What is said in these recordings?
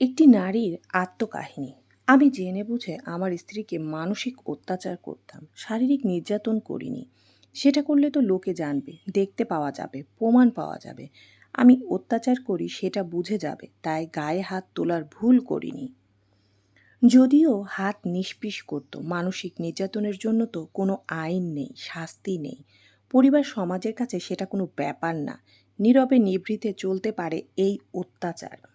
একটি নারীর আত্মকাহিনী। আমি জেনে বুঝে আমার স্ত্রীকে মানসিক অত্যাচার করতাম, শারীরিক নির্যাতন করিনি। সেটা করলে তো লোকে জানবে, দেখতে পাওয়া যাবে, প্রমাণ পাওয়া যাবে। আমি অত্যাচার করি, সেটা বুঝে যাবে, তাই গায়ে হাত তোলার ভুল করিনি। যদিও হাত নিষ্পিস করত, মানসিক নির্যাতনের জন্য তো কোনো আইন নেই, শাস্তি নেই। পরিবার সমাজের কাছে সেটা কোনো ব্যাপার না। নীরবে নিভৃতে চলতে পারে এই অত্যাচার।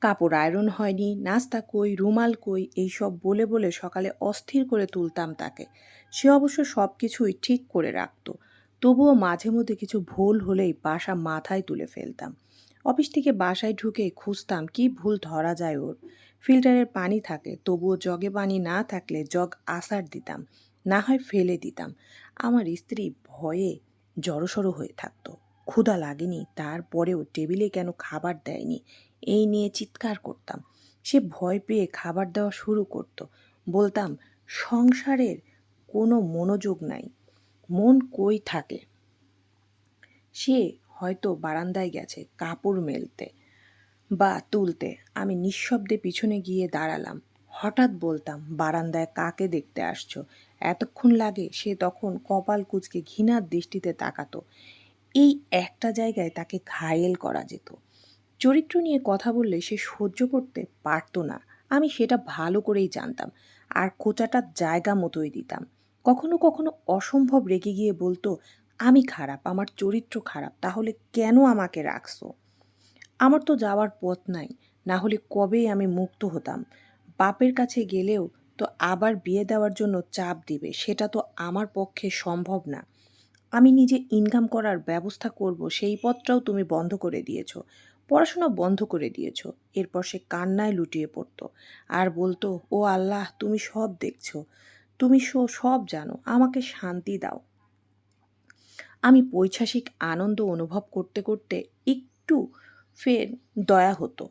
কাপড় আয়রন হয়নি, নাস্তা কই, রুমাল কই, এইসব বলে বলে সকালে অস্থির করে তুলতাম তাকে। সে অবশ্য সব কিছুই ঠিক করে রাখত। তবুও মাঝে মধ্যে কিছু ভুল হলেই বাসা মাথায় তুলে ফেলতাম। অফিস থেকে বাসায় ঢুকে খুঁজতাম, কি ভুল ধরা যায় ওর। ফিল্টারের পানি থাকে, তবুও জগে পানি না থাকলে জগ আসার দিতাম, না হয় ফেলে দিতাম। আমার স্ত্রী ভয়ে জড়সড় হয়ে থাকতো। ক্ষুধা লাগেনি, তারপরেও টেবিলে কেন খাবার দেয়নি? এই নিয়ে চিৎকার করতাম। সে ভয় পেয়ে খাবার দেওয়া শুরু করত। বলতাম, সংসারের কোনো মনোযোগ নাই। মন কই থাকে? সে হয়তো বারান্দায় গেছে কাপড় মেলতে বা তুলতে। আমি নিঃশব্দে পিছনে গিয়ে দাঁড়ালাম। হঠাৎ বলতাম, বারান্দায় কাকে দেখতে আসছো? এতক্ষণ লাগে সে তখন কপাল কুচকে ঘৃণার দৃষ্টিতে তাকাতো। এই একটা জায়গায় তাকে ঘায়েল করা যেত। চরিত্র নিয়ে কথা বললে সে সহ্য করতে পারতো না। আমি সেটা ভালো করেই জানতাম আর খোঁচাটার জায়গা মতোই দিতাম। কখনো কখনো অসম্ভব রেগে গিয়ে বলতো, আমি খারাপ, আমার চরিত্র খারাপ, তাহলে কেন আমাকে রাখছো? আমার তো যাওয়ার পথ নাই, না হলে কবেই আমি মুক্ত হতাম। বাপের কাছে গেলেও তো আবার বিয়ে দেওয়ার জন্য চাপ দিবে, সেটা তো আমার পক্ষে সম্ভব না। আমি নিজে ইনকাম করার ব্যবস্থা করব, সেই পথটাও তুমি বন্ধ করে দিয়েছ। পড়াশোনা বন্ধ করে দিয়েছ। এরপর সে কান্নায় লুটিয়ে পড়তো। আর বলতো, ও আল্লাহ, তুমি সব দেখছ। তুমি সব জানো। আমাকে শান্তি দাও। আমি পৈশাসিক আনন্দ অনুভব করতে করতে একটু ফের দয়া হতো।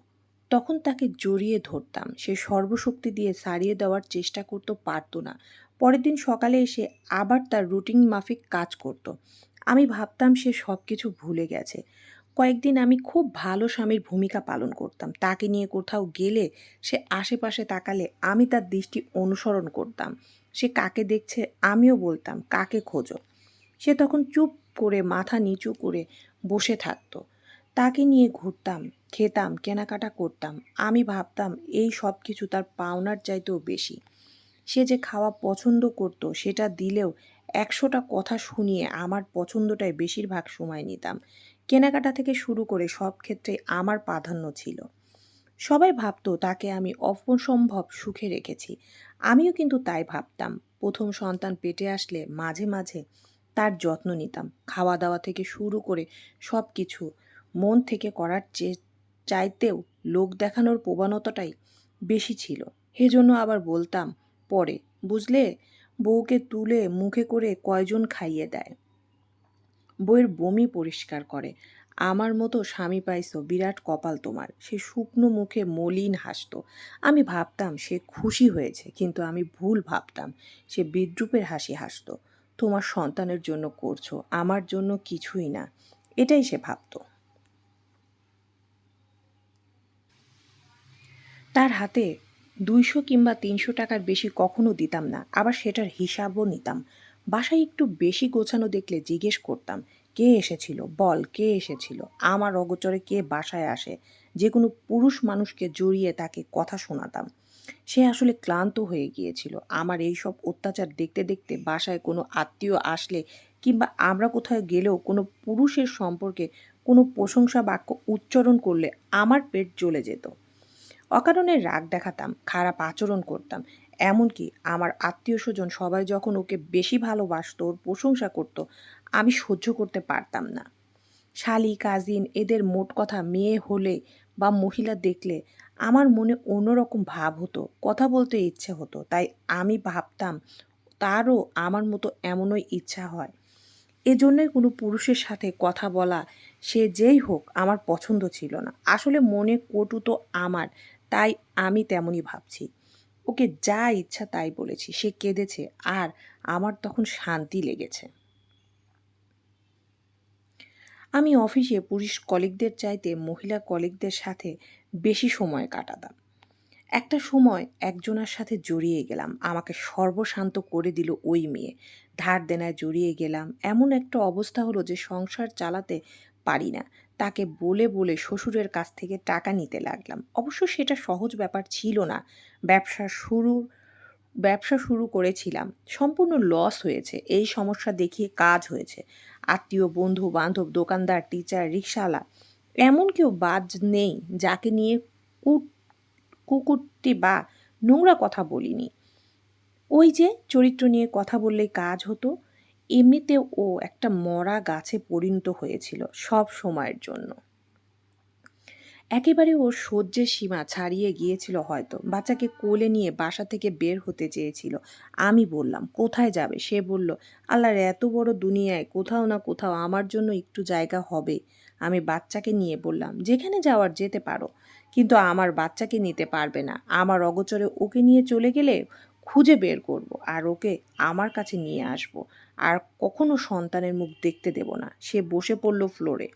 তখন তাকে জড়িয়ে ধরতাম। সে সর্বশক্তি দিয়ে সারিয়ে দেওয়ার চেষ্টা করতে পারতো না। পরের দিন সকালে এসে আবার তার রুটিন মাফিক কাজ করত। আমি ভাবতাম সে সব কিছু ভুলে গেছে। কয়েকদিন আমি খুব ভালো স্বামীর ভূমিকা পালন করতাম। তাকে নিয়ে কোথাও গেলে সে আশেপাশে তাকালে আমি তার দৃষ্টি অনুসরণ করতাম। সে কাকে দেখছে আমিও বলতাম, কাকে খোঁজো? সে তখন চুপ করে, মাথা নিচু করে বসে থাকতো। তাকে নিয়ে ঘুরতাম, খেতাম, কেনাকাটা করতাম। আমি ভাবতাম, এই সব কিছু তার পাওনার চাইতেও বেশি। সে যে খাওয়া পছন্দ করত, সেটা দিলেও একশোটা কথা শুনিয়ে আমার পছন্দটাই বেশিরভাগ সময় নিতাম। কেনাকাটা থেকে শুরু করে সব ক্ষেত্রে আমার প্রাধান্য ছিল। সবাই ভাবতো, তাকে আমি অপসম্ভব সুখে রেখেছি। আমিও কিন্তু তাই ভাবতাম। প্রথম সন্তান পেটে আসলে মাঝে মাঝে তার যত্ন নিতাম। খাওয়া দাওয়া থেকে শুরু করে সব কিছু মন থেকে করার চাইতেও লোক দেখানোর প্রবণতাটাই বেশি ছিল। সেজন্য আবার বলতাম, পরে। বুঝলে? বউকে তুলে মুখে করে কয়জন খাইয়ে দেয়? বইয়ের বমি পরিষ্কার করে। আমার মতো স্বামী পাইছ, বিরাট কপাল তোমার। সে শুকনো মুখে মলিন হাসত। আমি ভাবতাম সে খুশি হয়েছে, কিন্তু আমি ভুল ভাবতাম। সে বিদ্রুপের হাসি হাসত। তোমার সন্তানের জন্য করছ, আমার জন্য কিছুই না। এটাই সে ভাবত। তার হাতে দুইশো কিংবা তিনশো টাকার বেশি কখনো দিতাম না, আবার সেটার হিসাবও নিতাম। বাসায় একটু বেশি গোছানো দেখলে জিজ্ঞেস করতাম, কে এসেছিল? বল, কে এসেছিল? আমার অগোচরে কে বাসায় আসে? যে কোনো পুরুষ মানুষকে জড়িয়ে তাকে কথা শোনাতাম। সে আসলে ক্লান্ত হয়ে গিয়েছিল। আমার এই সব অত্যাচার দেখতে দেখতে বাসায় কোনো আত্মীয় আসলে কিংবা আমরা কোথাও গেলেও কোনো পুরুষের সম্পর্কে কোনো প্রশংসা বাক্য উচ্চারণ করলে আমার পেট জ্বলে যেত। অকারণে রাগ দেখাতাম, খারাপ আচরণ করতাম। এমনকি আমার আত্মীয় স্বজন সবাই যখন ওকে বেশি ভালোবাসত, ওর প্রশংসা করত, আমি সহ্য করতে পারতাম না। শালি, কাজিন, এদের মোট কথা মেয়ে হলে বা মহিলা দেখলে আমার মনে অন্যরকম ভাব হতো, কথা বলতে ইচ্ছে হতো, তাই আমি ভাবতাম তারও আমার মতো এমনই ইচ্ছা হয়। এজন্যই কোনো পুরুষের সাথে কথা বলা, সে যেই হোক, আমার পছন্দ ছিল না। আসলে মনে কটু তো আমার, তাই আমি তেমনই ভাবছি। ওকে যা ইচ্ছা তাই বলেছি, সে কেঁদেছে আর আমার তখন শান্তি লেগেছে। আমি অফিসে পুরুষ কলিগদের চাইতে মহিলা কলিগদের সাথে বেশি সময় কাটাতাম। একটা সময় একজনের সাথে জড়িয়ে গেলাম, আমাকে সর্বশান্ত করে দিল ওই মেয়ে। ধার দেনায় জড়িয়ে গেলাম, এমন একটা অবস্থা হলো যে সংসার চালাতে পারি না। তাকে বলে বলে শ্বশুরের কাছ থেকে টাকা নিতে লাগলাম। অবশ্য সেটা সহজ ব্যাপার ছিল না। ব্যবসা শুরু ব্যবসা শুরু করেছিলাম। সম্পূর্ণ লস হয়েছে। এই সমস্যা দেখিয়ে কাজ হয়েছে। আত্মীয় বন্ধু বান্ধব দোকানদার টিচার রিক্সাওয়ালা এমন কেউ বাজ নেই যাকে নিয়ে কুট, কুকুরটি বা নোংরা কথা বলিনি। ওই যে চরিত্র নিয়ে কথা বললেই কাজ হতো। এমনিতেও ও একটা মরা গাছে পরিণত হয়েছিল সব সময়ের জন্য। একেবারে ওর সহ্যের সীমা ছাড়িয়ে গিয়েছিল হয়তো। বাচ্চাকে কোলে নিয়ে বাসা থেকে বের হতে চেয়েছিল। আমি বললাম, কোথায় যাবে? সে বলল, আল্লাহর এত বড় দুনিয়ায় কোথাও না কোথাও আমার জন্য একটু জায়গা হবে। আমি বাচ্চাকে নিয়ে বললাম, যেখানে যাওয়ার যেতে পারো। কিন্তু আমার বাচ্চাকে নিতে পারবে না। আমার অগোচরে ওকে নিয়ে চলে গেলে খুঁজে বের করব আর ওকে আমার কাছে নিয়ে আসব। আর কখনো সন্তানের মুখ দেখতে দেব না। সে বসে পড়ল ফ্লোরে।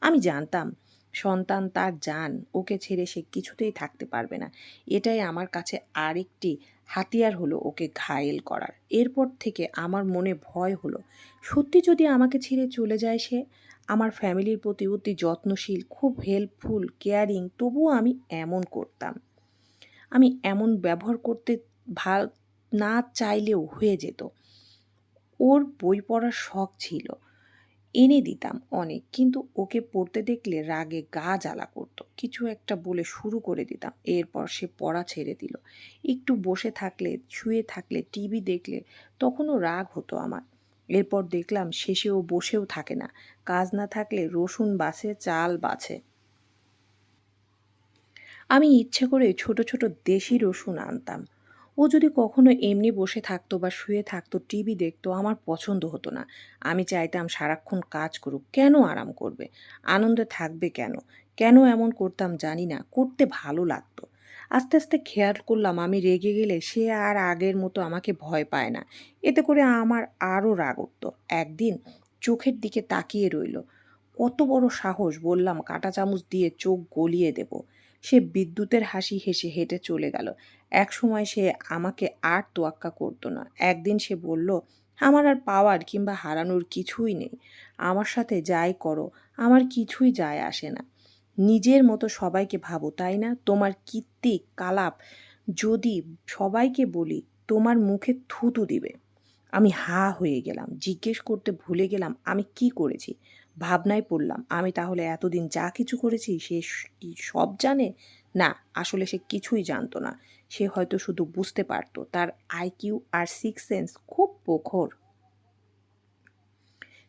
আমি জানতাম, সন্তান তার যান ওকে ছেড়ে সে কিছুতেই থাকতে পারবে না। এটাই আমার কাছে আরেকটি হাতিয়ার হলো ওকে ঘায়েল করার। এরপর থেকে আমার মনে ভয় হলো, সত্যি যদি আমাকে ছেড়ে চলে যায় সে? আমার ফ্যামিলির প্রতি অতি যত্নশীল, খুব হেল্পফুল কেয়ারিং তবুও আমি এমন করতাম। আমি এমন ব্যবহার করতে ভালো, না চাইলেও হয়ে যেত। ওর বই পড়ার শখ ছিল। এনে দিতাম অনেক, কিন্তু ওকে পড়তে দেখলে রাগে গা জ্বালা করতো। কিছু একটা বলে শুরু করে দিতাম, এরপর সে পড়া ছেড়ে দিল। একটু বসে থাকলে, শুয়ে থাকলে, টিভি দেখলে তখনও রাগ হতো আমার। এরপর দেখলাম শেষে ও বসেও থাকে না। কাজ না থাকলে রসুন বাছে, চাল বাছে। আমি ইচ্ছে করে ছোট ছোট দেশি রসুন আনতাম। ও যদি কখনো এমনি বসে থাকতো বা শুয়ে থাকতো, টিভি দেখতো, আমার পছন্দ হতো না। আমি চাইতাম সারাক্ষণ কাজ করুক। কেন আরাম করবে? আনন্দে থাকবে কেন? কেন এমন করতাম জানি না। করতে ভালো লাগতো। আস্তে আস্তে খেয়াল করলাম আমি রেগে গেলে সে আর আগের মতো আমাকে ভয় পায় না। এতে করে আমার আরও রাগ উঠতো। একদিন চোখের দিকে তাকিয়ে রইল। কত বড় সাহস, বললাম, কাঁটা চামচ দিয়ে চোখ গলিয়ে দেব। সে বিদ্যুতের হাসি হেসে হেঁটে চলে গেল। এক সময় সে আমাকে আর তোয়াক্কা করতো না। একদিন সে বলল, আমার আর পাওয়ার কিংবা হারানোর কিছুই নেই। আমার সাথে যাই করো, আমার কিছুই যায় আসে না। নিজের মতো সবাইকে ভাবো, তাই না? তোমার কীর্তি, কালাপ যদি সবাইকে বলি, তোমার মুখে থুতু দিবে। আমি হা হয়ে গেলাম, জিজ্ঞেস করতে ভুলে গেলাম, আমি কি করেছি? ভাবনায় পড়লাম, আমি তাহলে এতদিন যা কিছু করেছি, সে কি সব জানে? না, আসলে সে কিছুই জানতো না। সে হয়তো শুধু বুঝতে পারতো। তার আইকিউ আর সিক্স সেন্স খুব প্রখর।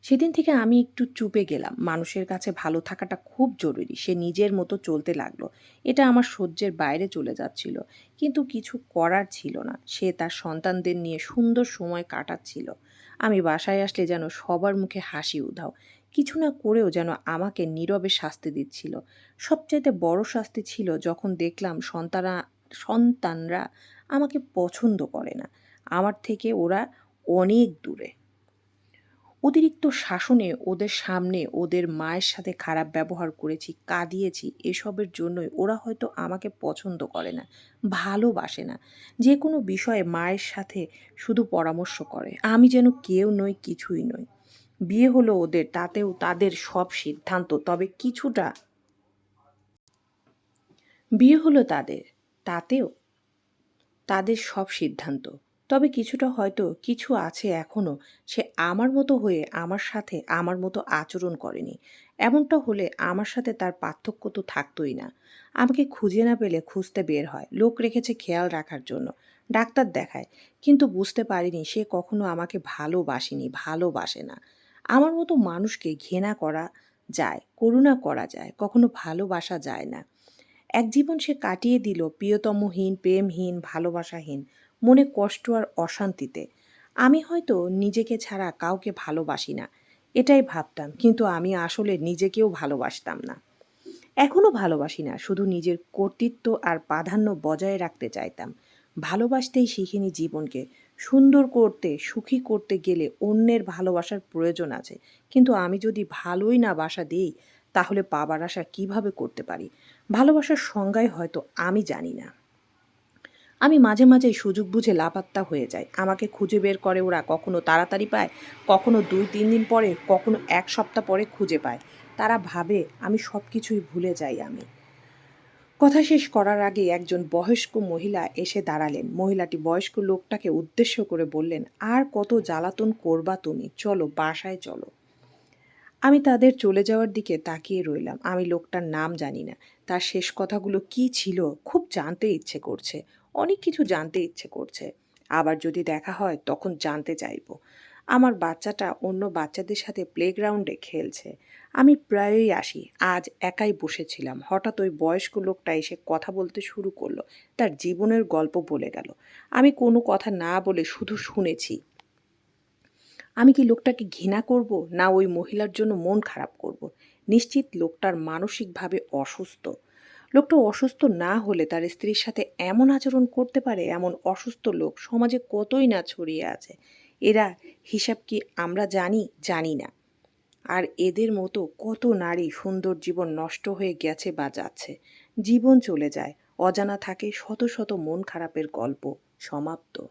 সেদিন থেকে আমি একটু চুপে গেলাম। মানুষের কাছে ভালো থাকাটা খুব জরুরি। সে নিজের মতো চলতে লাগল। এটা আমার সহ্যের বাইরে চলে যাচ্ছিল। কিন্তু কিছু করার ছিল না। সে তার সন্তানদের নিয়ে সুন্দর সময় কাটাচ্ছিল। আমি বাসায় আসলে যেন সবার মুখে হাসি উধাও। কিছু না করেও যেন আমাকে নীরবে শাস্তি দিচ্ছিল। সবচাইতে বড় শাস্তি ছিল যখন দেখলাম সন্তানা, সন্তানরা আমাকে পছন্দ করে না। আমার থেকে ওরা অনেক দূরে। অতিরিক্ত শাসনে ওদের সামনে ওদের মায়ের সাথে খারাপ ব্যবহার করেছি, কাঁদিয়েছি, এসবের জন্যই ওরা হয়তো আমাকে পছন্দ করে না, ভালোবাসে না। যে কোনো বিষয়ে মায়ের সাথে শুধু পরামর্শ করে। আমি যেন কেউ নই, কিছুই নই। বিয়ে হলো ওদের, তাতেও তাদের সব সিদ্ধান্ত, তবে কিছুটা বিয়ে হলো তাদের, তাতেও তাদের সব সিদ্ধান্ত। তবে কিছুটা হয়তো কিছু আছে এখনও সে আমার মতো হয়ে আমার সাথে আমার মতো আচরণ করেনি। এমনটা হলে আমার সাথে তার পার্থক্য তো থাকতোই না। আমাকে খুঁজে না পেলে খুঁজতে বের হয়, লোক রেখেছে খেয়াল রাখার জন্য, ডাক্তার দেখায়, কিন্তু বুঝতে পারিনি সে কখনো আমাকে ভালোবাসেনি, ভালোবাসে না। আমার মতো মানুষকে ঘেনা করা যায়, করুণা করা যায়, কখনো ভালোবাসা যায় না। এক জীবন সে কাটিয়ে দিল প্রিয়তমহীন, প্রেমহীন, ভালোবাসাহীন, মনে কষ্ট আর অশান্তিতে। আমি হয়তো নিজেকে ছাড়া কাউকে ভালোবাসি না, এটাই ভাবতাম, কিন্তু আমি আসলে নিজেকেও ভালোবাসতাম না। এখনও ভালোবাসি না, শুধু নিজের কর্তৃত্ব আর প্রাধান্য বজায় রাখতে চাইতাম। ভালোবাসতেই শিখিনি জীবনকে সুন্দর করতে, সুখী করতে গেলে অন্যের ভালোবাসার প্রয়োজন আছে। কিন্তু আমি যদি ভালোই না বাসা দিই, তাহলে পাবার আশা কীভাবে করতে পারি? ভালোবাসার সংজ্ঞায় হয়তো আমি জানি না। আমি মাঝে মাঝেই সুযোগ বুঝে লাপাত্তা হয়ে যাই। আমাকে খুঁজে বের করে ওরা কখনো তাড়াতাড়ি পায়, কখনো দুই, তিন দিন পরে, কখনো এক সপ্তাহ পরে খুঁজে পায়। তারা ভাবে আমি সব কিছুই ভুলে যাই আমি। কথা শেষ করার আগে একজন বয়স্ক মহিলা এসে দাঁড়ালেন। মহিলাটি বয়স্ক লোকটাকে উদ্দেশ্য করে বললেন, আর কত জ্বালাতন করবা তুমি? চলো, বাসায় চলো। আমি তাদের চলে যাওয়ার দিকে তাকিয়ে রইলাম। আমি লোকটার নাম জানি না। তার শেষ কথাগুলো কি ছিল খুব জানতে ইচ্ছে করছে। অনেক কিছু জানতে ইচ্ছে করছে। আবার যদি দেখা হয়, তখন জানতে চাইব। আমার বাচ্চাটা অন্য বাচ্চাদের সাথে প্লেগ্রাউন্ডে খেলছে। আমি প্রায়ই আসি, আজ একাই বসেছিলাম। হঠাৎ ওই বয়স্ক লোকটা এসে কথা বলতে শুরু করল, তার জীবনের গল্প বলে গেল। আমি কোনো কথা না বলে শুধু শুনেছি, আমি কি লোকটাকে ঘৃণা করব, না ওই মহিলার জন্য মন খারাপ করব? নিশ্চিত লোকটার মানসিকভাবে অসুস্থ। লোকটা অসুস্থ না হলে তার স্ত্রীর সাথে এমন আচরণ করতে পারে, এমন অসুস্থ লোক সমাজে কতই না ছড়িয়ে আছে। এরা হিসাব কি আমরা জানি? জানি না। আর এদের মতো কত নারী সুন্দর জীবন নষ্ট হয়ে গেছে বা যাচ্ছে। জীবন চলে যায়। অজানা থাকে শত শত মন খারাপের গল্প। সমাপ্ত।